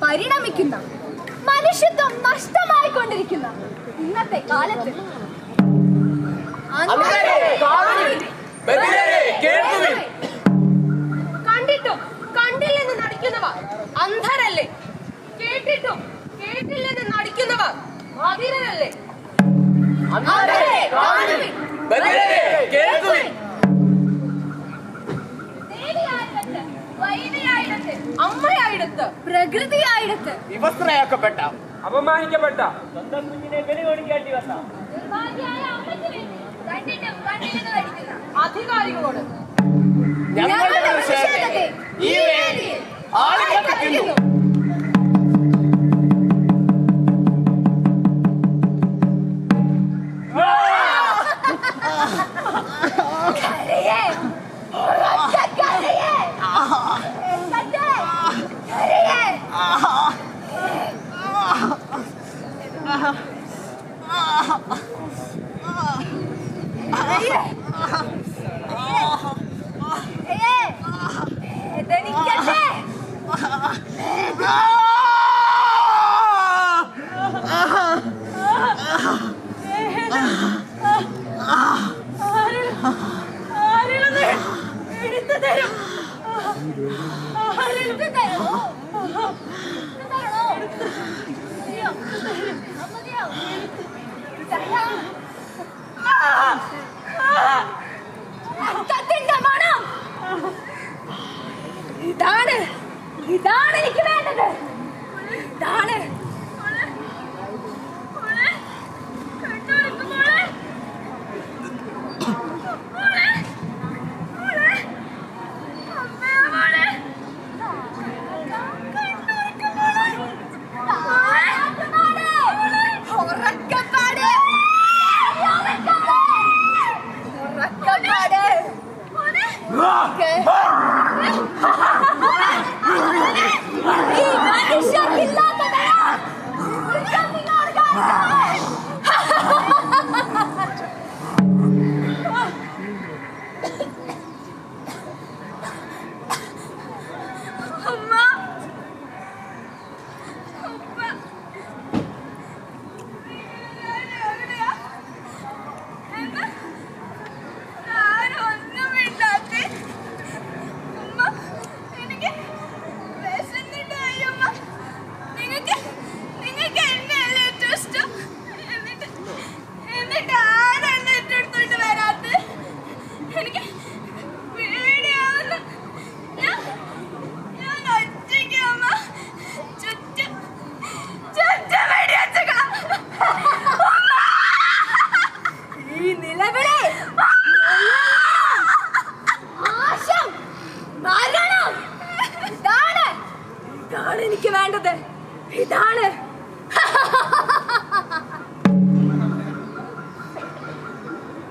പരിണമിക്കുന്ന മനുഷ്യത്വം നഷ്ടമായിക്കൊണ്ടിരിക്കുന്ന ഇന്നത്തെ കാലത്ത്. കണ്ടിട്ടും കണ്ടില്ലെന്ന് നടിക്കുന്നവർ അന്ധരല്ലേ? കേട്ടിട്ടും കേട്ടില്ലെന്ന് നടിക്കുന്നവർ ബധിരരല്ലേ അന്ധരെ അമ്മയായിടത്ത് പ്രകൃതിയായിടത്ത്. വിവസ്ത്രയാക്കപ്പെട്ട അപമാനിക്കപ്പെട്ട. സ്വന്തം കുഞ്ഞിനെ കണ്ടിട്ടും കണ്ടില്ലെന്ന് നടിക്കുന്ന അധികാരികളോട്. ഞങ്ങളുടെ പ്രതിഷേധത്തെ ഈ വേദിയിൽ ആളിക്കത്തിക്കുന്നു എനിക്ക് വേണ്ടത് ഇതാണ്.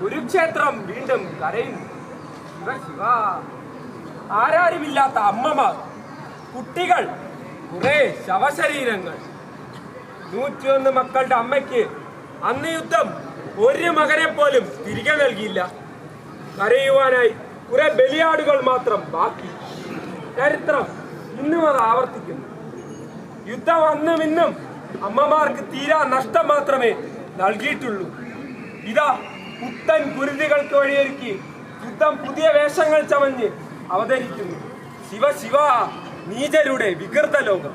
കുരുക്ഷേത്രം വീണ്ടും കരയുന്നു. ആരാരുമില്ലാത്ത അമ്മമാർ കുട്ടികൾ കുറെ ശവശരീരങ്ങൾ. നൂറ്റിയൊന്ന് മക്കളുടെ അമ്മയ്ക്ക് അന്ന് യുദ്ധം ഒരു മകനെ പോലും തിരികെ നൽകിയില്ല. കരയുവാനായി കുറെ ബലിയാടുകൾ മാത്രം ബാക്കി. ചരിത്രം ഇന്നും അത് ആവർത്തിക്കുന്നു. യുദ്ധം അന്നും ഇന്നും അമ്മമാർക്ക് തീരാ നഷ്ടം മാത്രമേ നൽകിയിട്ടുള്ളൂ. ഇതാ പുത്തൻ കുരുതികൾക്ക് വഴിയൊരുക്കി യുദ്ധം പുതിയ വേഷങ്ങൾ ചമഞ്ഞ് അവതരിക്കുന്നു. ശിവ ശിവ നീചരുടെ വികൃത ലോകം.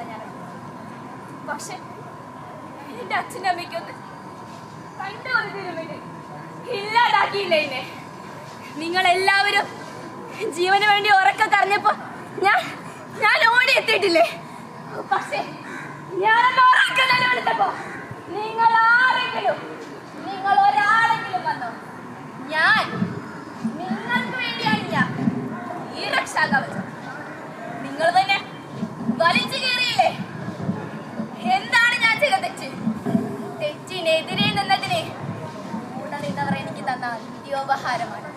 നേടിയതാ ഞാൻ പക്ഷെ എന്റെ അച്ഛന്റെ അമ്മയ്ക്കൊന്ന് കണ്ട ഒരു തിരുമിട്ട് ഇല്ലാതാക്കിയില്ല എന്നെ? നിങ്ങൾ എല്ലാവരും ജീവന് വേണ്ടി ഉറക്കം കറിഞ്ഞപ്പോ ഞാൻ ഞാൻ ഓടി എത്തിയിട്ടില്ലേ? പക്ഷേ ഞാൻ ഉറക്കം നിലവിളിച്ചപ്പോ നിങ്ങൾ ആരെങ്കിലും നിങ്ങൾ ഒരാളെങ്കിലും വന്നോ? ഞാൻ നിങ്ങൾക്ക് വേണ്ടിയാണ് ഞാൻ ഈ രക്ഷാകവചം. നിങ്ങൾ തന്ന അന്ത്യോപഹാരമാണ്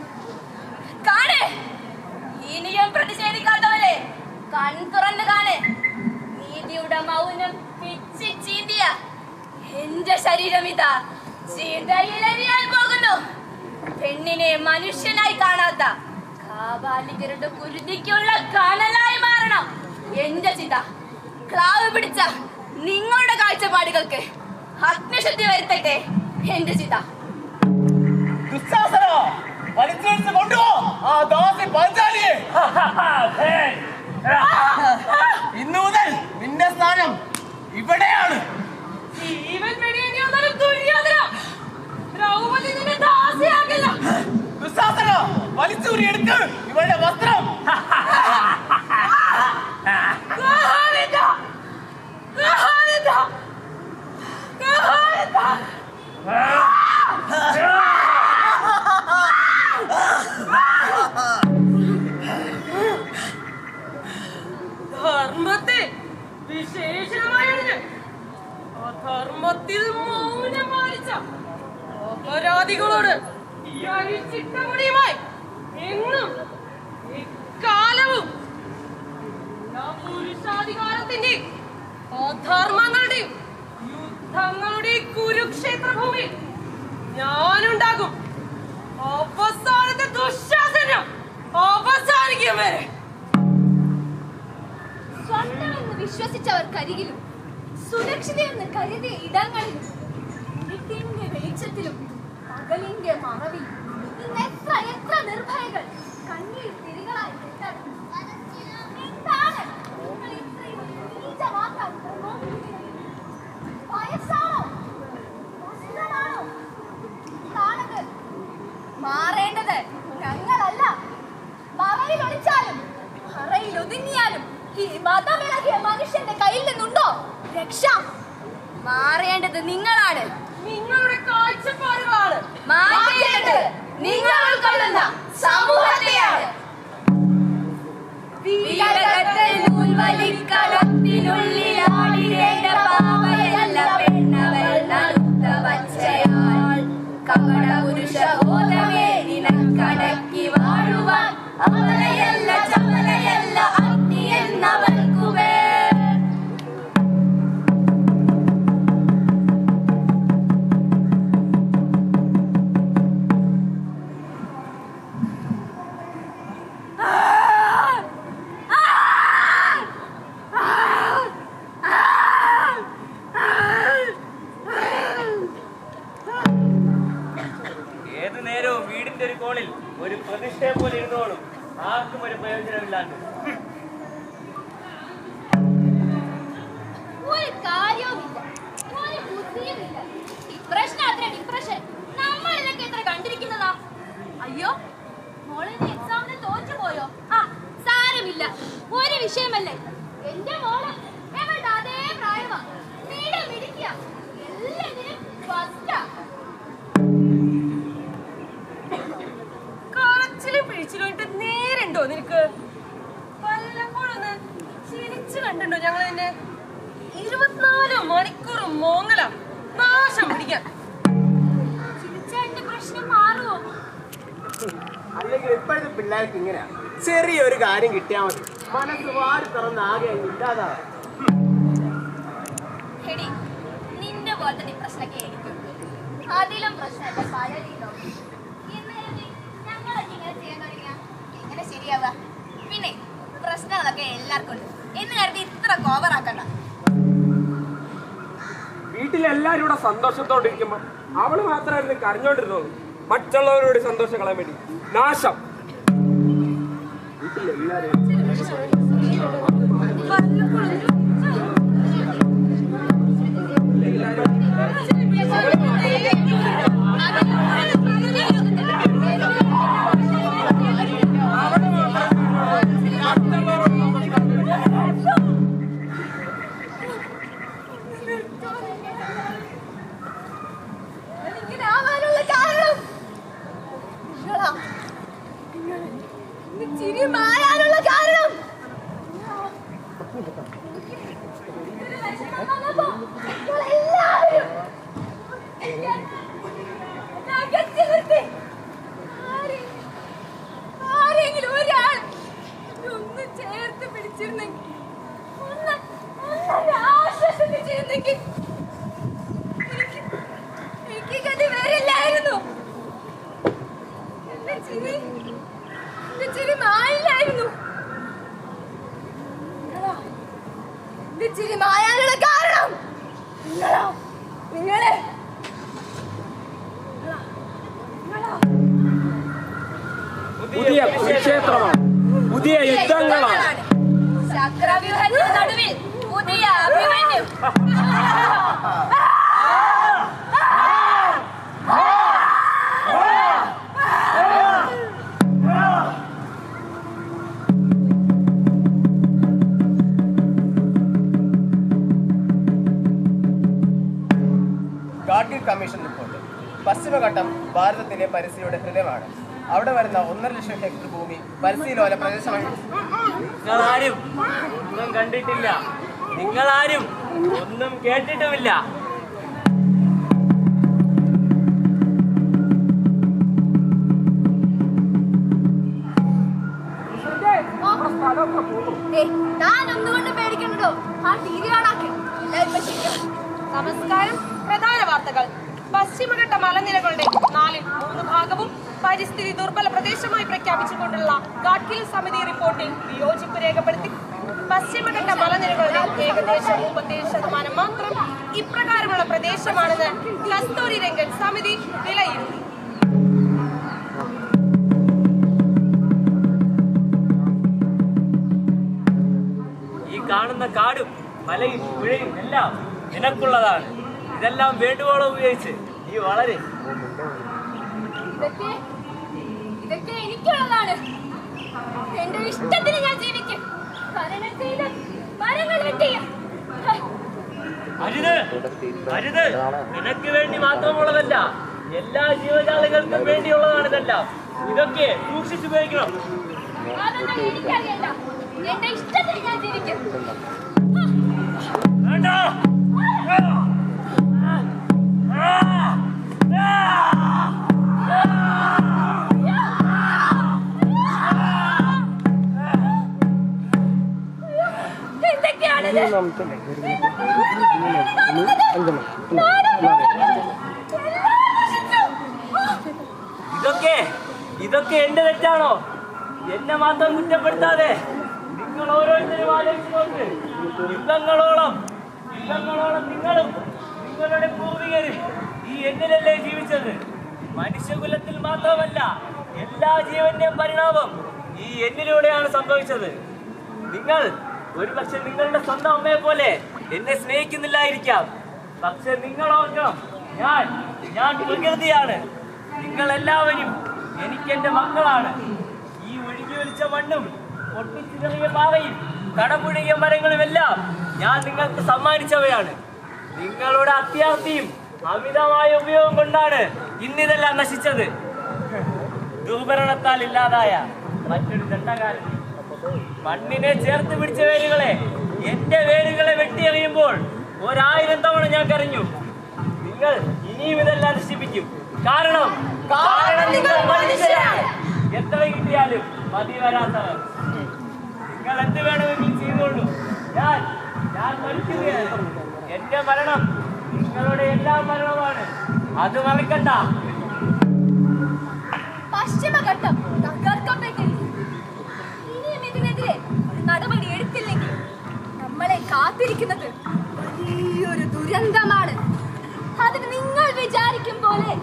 കാണ്. ഇനിയും പ്രതിഷേധിക്കാത്തവരെ കൺ തുറന്ന് കാണ്. നീതിയുടെ മൗനം പിച്ചി ചീന്തിയ എന്റെ ശരീരം ഇതാ ചീന്തയിലെറിയാൻ പോകുന്നു. പെണ്ണിനെ മനുഷ്യനായി കാണാത്ത കാബാലികരുടെ കുരുതിക്കുള്ള കനലായി മാറണം. എന്റെ ചിത ക്ലാവ് പിടിച്ച നിങ്ങളുടെ കാഴ്ചപ്പാടുകൾക്ക് അഗ്നിശുദ്ധി വരുത്തട്ടെ എന്റെ ചിത. വലിച്ചെടുത്ത് കൊണ്ടുപോ. ആ ദാസി പാഞ്ചാലിയെ. ഇന്നു മുതൽ നിന്റെ സ്ഥാനം ഇവിടെയാണ്. ജീവൻ വെടിയേണ്ടി വന്നാലും ദുര്യോധന? ദ്രൗപദി വിശേഷണമായതിന് അധർമ്മത്തിൽ മൗനം പാലിച്ച അപരാധികളോട് അഴിച്ചിട്ട എന്നും ഇക്കാലവും പുരുഷാധികാരത്തിന്റെ അധർമ്മങ്ങളുടെയും യുദ്ധങ്ങളുടെ കുരുക്ഷേത്ര ഭൂമി ഞാനുണ്ടാകും. അവസാനത്തെ ദുശാസനം അവസാനിക്കും വരെ. വിശ്വസിച്ചവർക്കരികിലും സുരക്ഷിതയെന്ന് കരുതിയ ഇടങ്ങളിലും വെളിച്ചത്തിലും പകലിന്റെ മറവിലും ഒരു പ്രതിഷ്ഠയെ പോലെ ഇരുന്നോളും. ആർക്കും ഒരു പ്രയോജനമില്ലാണ്ട്. അയ്യോ തോറ്റുപോയോ? ആ സാരമില്ല. ഒരു വിഷയമല്ലേ? എന്റെ മോളെ നേരുണ്ടോ നിനക്ക്? വല്ലപ്പോഴൊന്ന് ചിരിച്ചു കണ്ടുണ്ടോ ഞങ്ങൾ നിന്നെ ഇരുപത്തിനാല് മണിക്കൂറും മോങ്ങല. നാശം പിടിക്കാൻ. അല്ലെങ്കിൽ ഇപ്പോഴത്തെ പിള്ളേർക്ക് ഇങ്ങനെയാ. ചെറിയൊരു കാര്യം കിട്ടിയാൽ മതി. മനസ്സ് വാരി തുറന്ന് ആകെ അങ്ങ് ഇല്ലാതാവും. നിന്റെ പോലത്തെ പ്രശ്നമൊക്കെ എനിക്കുണ്ട്. അതിലും പ്രശ്നമല്ല പലരില്ലോ ശരിയാവുക പിന്നെ പ്രശ്നങ്ങളൊക്കെ എല്ലാവർക്കും ഉണ്ട് എന്ന് കരുതി ഇത്ര കോവറാക്കണ്ട വീട്ടിലെല്ലാരും കൂടെ സന്തോഷത്തോടെ ഇരിക്കുമ്പോ അവൾ മാത്രമായിരുന്നു കരഞ്ഞോണ്ടിരുന്നത് മറ്റുള്ളവരോട് സന്തോഷം കളയാൻ വേണ്ടി നാശം ഇങ്ങനെ ചിരി മാറാനുള്ള കാരണം ഒരു വിഷമം വന്നപ്പോ നിങ്ങളെല്ലാവരും എന്നെ അകറ്റി നിർത്തി. ആരെ- ആരെങ്കിലും ഒരാൾ എന്നെ ഒന്ന് ചേർത്ത് പിടിച്ചിരുന്നെങ്കിൽ ഒന്ന് ഒന്നൊരു ആശ്വസിപ്പിച്ചിരുന്നെങ്കിൽ എനിക്ക് എനിക്ക് ഗതി വരില്ലായിരുന്നു എന്റെ ചിരി എന്റെ ചിരി മായില്ലായിരുന്നു നിങ്ങളാ. എന്റെ ചിരി മായാനുള്ള കാരണം. നിങ്ങളാ? നിങ്ങളെ. പുതിയ കുരുക്ഷേത്രമാണ്. പുതിയ യുദ്ധങ്ങളാണ്. ചക്രവ്യൂഹത്തിന് നടുവിൽ പുതിയ അഭിമന്യു. Commission report. പശ്ചിമഘട്ടം ഭാരതത്തിലെ പരിസ്ഥിതിയുടെ ഹൃദയമാണ്. അവിടെ വരുന്ന ഒന്നര ലക്ഷം ഹെക്ടർ ഭൂമി പരിസ്ഥിതിലോല പ്രദേശമായി. നിങ്ങളാരും ഒന്നും കണ്ടിട്ടില്ല. നിങ്ങളാരും ഒന്നും കേട്ടിട്ടുമില്ല. ഏയ്, ഞാൻ ഒന്നുകൊണ്ട് പേടിക്കണ്ടോ ആ ടി വി ഓണാക്കി എല്ലാവരും നമസ്കാരം. പ്രധാന വാർത്തകൾ. പശ്ചിമഘട്ട മലനിരകളുടെ നാലിൽ മൂന്ന് ഭാഗവും പരിസ്ഥിതി ദുർബല പ്രദേശമായി പ്രഖ്യാപിച്ചുകൊണ്ടുള്ള ഗാഡ്ഗിൽ സമിതി റിപ്പോർട്ടിൽ വിയോജിപ്പ് രേഖപ്പെടുത്തി. പശ്ചിമഘട്ട മലനിരകളുടെ ഏകദേശം മുപ്പത്തേഴ് ശതമാനം മാത്രം ഇപ്രകാരമുള്ള പ്രദേശമാണെന്ന് കസ്തൂരി രംഗൻ സമിതി വിലയിരുത്തി. ഈ കാണുന്ന കാടും മലയും പുഴയും എല്ലാം നിനക്കുള്ളതാണ്. ഇതെല്ലാം വേണ്ടുവോളം ഉപയോഗിച്ച്. നീ വളരെ ഇതൊക്കെ ഇതൊക്കെ എനിക്കുള്ളതാണ്. എന്റെ ഇഷ്ടത്തിന് ഞാൻ ജീവിക്കും. ഖനനം ചെയ്ത് മരങ്ങൾ വെട്ടിയ ഹ, അരുത് അരുത്. നിനക്ക് വേണ്ടി മാത്രമുള്ളതല്ല എല്ലാ ജീവജാലങ്ങൾക്കും വേണ്ടിയുള്ളതാണ് ഇതെല്ലാം. ഇതൊക്കെ സൂക്ഷിച്ചുപയോഗിക്കണം എനിക്കറിയണ്ട. എന്റെ ഇഷ്ടത്തിന് ഞാൻ ജീവിക്കും. വേണ്ട. എന്തൊക്കെയാണിത് ഇതൊക്കെ ഇതൊക്കെ എന്റെ തെറ്റാണോ? എന്നെ മാത്രം കുറ്റപ്പെടുത്താതെ നിങ്ങൾ ഓരോരുത്തരും ആലോചിച്ചുകൊണ്ട് നോക്ക് യുഗങ്ങളോളം നിങ്ങളും നിങ്ങളുടെ പൂർവികരും ഈ എന്നിലല്ലേ ജീവിച്ചത്? മനുഷ്യകുലത്തിൽ മാത്രമല്ല എല്ലാ ജീവന്റെയും പരിണാമം ഈ എന്നിലൂടെയാണ് സംഭവിച്ചത്. നിങ്ങൾ ഒരു പക്ഷെ നിങ്ങളുടെ സ്വന്തം അമ്മയെ പോലെ എന്നെ സ്നേഹിക്കുന്നില്ലായിരിക്കാം. പക്ഷെ നിങ്ങളോർക്കണം ഞാൻ ഞാൻ പ്രകൃതിയാണ്. നിങ്ങൾ എല്ലാവരും എനിക്ക് എന്റെ മക്കളാണ്. ഈ ഒഴുകി ഒലിച്ച മണ്ണും പൊട്ടിച്ചിതറിയ പാറയും കടപുഴകിയ മരങ്ങളും എല്ലാം ഞാൻ നിങ്ങൾക്ക് സമ്മാനിച്ചവയാണ്. നിങ്ങളുടെ അത്യാർത്ഥിയും അമിതമായ ഉപയോഗം കൊണ്ടാണ് ഇന്നിതെല്ലാം നശിച്ചത്. ദുർഭരണത്താൽ ഇല്ലാതായ മറ്റൊരു ദണ്ഡകാരൻ മണ്ണിനെ ചേർത്ത് പിടിച്ച വേരുകളെ എന്റെ വേരുകളെ വെട്ടിയെറിയുമ്പോൾ ഒരായിരം തവണ ഞാൻ കരഞ്ഞു. നിങ്ങൾ ഇനിയും ഇതെല്ലാം നശിപ്പിക്കും. കാരണം കാരണം നിങ്ങൾ എത്ര കിട്ടിയാലും മതി വരാത്തവർ. എന്ത് വേണമെങ്കിലും ചെയ്തോളൂ ഞാൻ ഞാൻ മരിക്കുകയാണ്. എന്റെ മരണം നിങ്ങളുടെ എല്ലാ മരണമാണ് അത് മറക്കണ്ട. പശ്ചിമഘട്ടം നമ്മളെ കാത്തിരിക്കുന്നത് വലിയൊരു ദുരന്തമാണ്. അതിന് നിങ്ങൾ വിചാരിക്കും പോലെ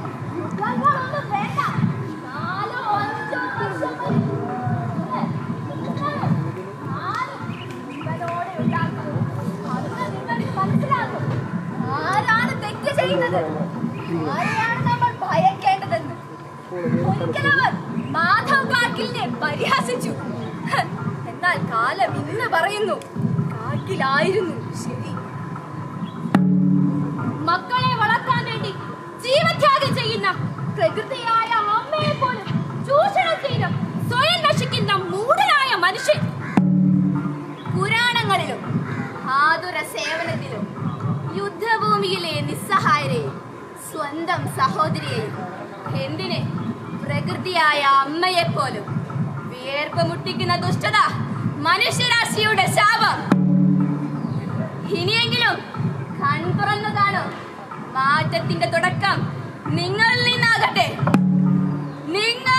ചെയ്യുന്നത് ആരെയാണ് നമ്മൾ ഭയക്കേണ്ടതെന്ന്? ഒരിക്കലവർ പരിഹസിച്ചു. എന്നാൽ കാലം ഇന്ന് പറയുന്നു കാക്കിലായിരുന്നു ശരി. മക്കളെ വളർത്താൻ വേണ്ടി ജീവത്യാഗം ചെയ്യുന്ന പ്രകൃതിയായ യുദ്ധഭൂമിയിലെ നിസ്സഹായരെയും സ്വന്തം സഹോദരിയെയും എന്തിന് പ്രകൃതിയായ അമ്മയെപ്പോലും വിയർപ്പ് മുട്ടിക്കുന്ന ദുഷ്ടത മനുഷ്യരാശിയുടെ ശാപം. ഇനിയെങ്കിലും കൺ തുറന്നു കാണും. മാറ്റത്തിന്റെ തുടക്കം നിങ്ങളിൽ നിന്നാകട്ടെ. നിങ്ങൾ